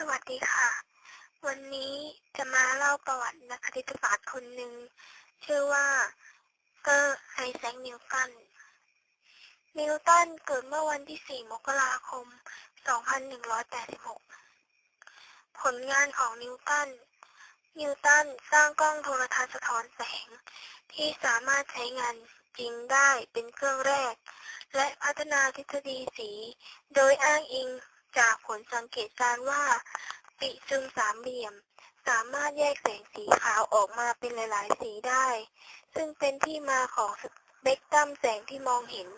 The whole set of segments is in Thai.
สวัสดีค่ะ วันนี้จะมาเล่าประวัตินักคณิตศาสตร์คนหนึ่ง ชื่อว่าเซอร์ไอแซคนิวตัน นิวตันเกิดเมื่อวันที่ 4 มกราคม 2186 ผลงานของนิวตัน นิวตันสร้างกล้องโทรทัศน์สะท้อนแสง ที่สามารถใช้งานจริงได้เป็นเครื่องแรก และพัฒนาทฤษฎีสี โดยอ้างอิง จากผลสังเกตการว่า ปิซึมสามเหลี่ยม สามารถแยกแสงสีขาวออกมาเป็นหลาย ๆ สีได้ ซึ่งเป็นที่มาของเปกตัมแสงที่มองเห็น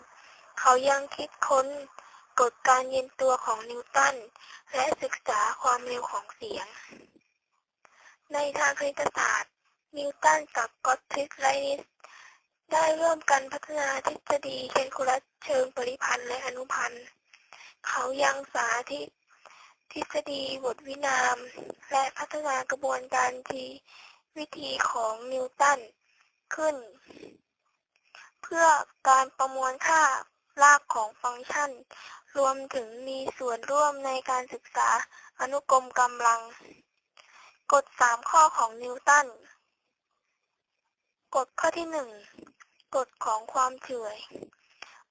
เขายังคิดค้นกฎการเย็นตัวของนิวตัน และศึกษาความเร็วของเสียง ในทางคณิตศาสตร์ นิวตันกับก็ตทิสไลนิสได้ร่วมกันพัฒนาทฤษฎีแคลคูลัสเชิงปริพันธ์และอนุพันธ์ เขายังสาธิตทฤษฎีบทวินาม และพัฒนากระบวนการทีวิธีของนิวตันขึ้น เพื่อการประมวลค่ารากของฟังก์ชัน รวมถึงมีส่วนร่วมในการศึกษาอนุกรมกำลัง กฎสามข้อของนิวตัน กฎข้อที่หนึ่งกฎของความเฉื่อย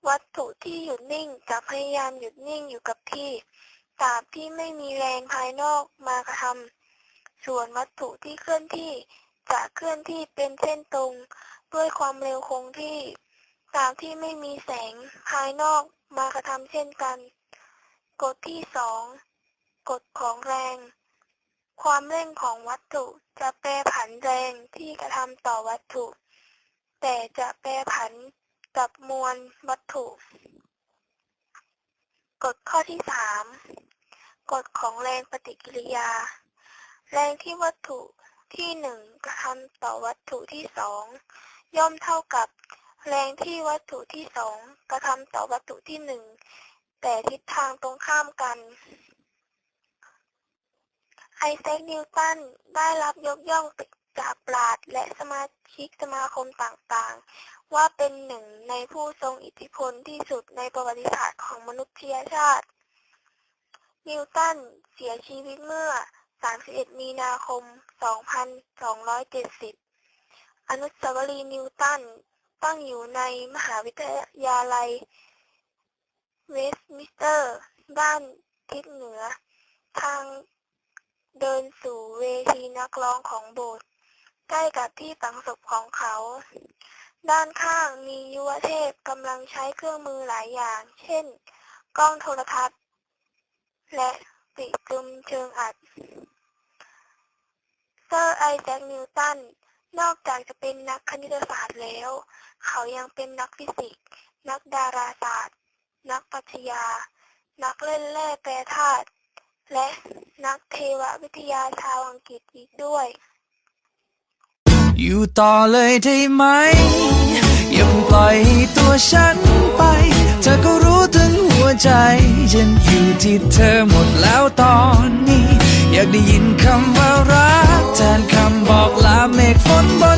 วัตถุที่หยุดนิ่งจะพยายามหยุดนิ่งอยู่กับที่ตราบที่ไม่มีแรงภายนอกมากระทำส่วนวัตถุที่เคลื่อนที่จะเคลื่อนที่เป็นเส้นตรง ด้วยความเร็วคงที่ตราบที่ไม่มีแสงภายนอกมากระทำเช่นกัน กฎที่สองกฎของแรง ความเร่งของวัตถุจะแปรผันแรงที่กระทำต่อวัตถุ แต่จะแปรผัน กับมวลวัตถุ กฎข้อที่สามกฎของแรงปฏิกิริยา แรงที่วัตถุที่หนึ่งกระทำต่อวัตถุที่สองย่อมเท่ากับแรงที่วัตถุที่สองกระทำต่อวัตถุที่หนึ่งแต่ทิศทางตรงข้ามกัน ไอแซคนิวตันได้รับยกย่องจากปราชญ์และสมาชิกสมาคมต่างๆ ว่าเป็นหนึ่งในผู้ทรงอิทธิพลที่สุดในประวัติศาสตร์ของมนุษยชาติ นิวตันเสียชีวิตเมื่อ 31 มีนาคม 2270 อนุสาวรีย์นิวตันตั้งอยู่ในมหาวิทยาลัย เวสต์มิสเตอร์ ด้านทิศเหนือ ทางเดินสู่เวทีนักร้องของโบสถ์ใกล้กับที่ฝังศพของเขา ด้านข้างมียุวเทพกำลังใช้เครื่องมือหลายอย่าง เช่น กล้องโทรทัศน์ และปิจุมเชิงอัด เซอร์ไอแซคนิวตัน นอกจากจะเป็นนักคณิตศาสตร์แล้ว เขายังเป็นนักฟิสิกส์ นักดาราศาสตร์ นักปรัชญา นักเล่นแร่แปรธาตุ และนักเทววิทยาชาวอังกฤษอีกด้วย อยู่ต่อเลยได้ไหม ย่าปล่อยตัวฉันไป เธอก็รู้ถึงหัวใจฉันอยู่ที่เธอหมดแล้วตอนนี้ อยากได้ยินคำว่ารักแทนคำบอกลาเมฆฝนบน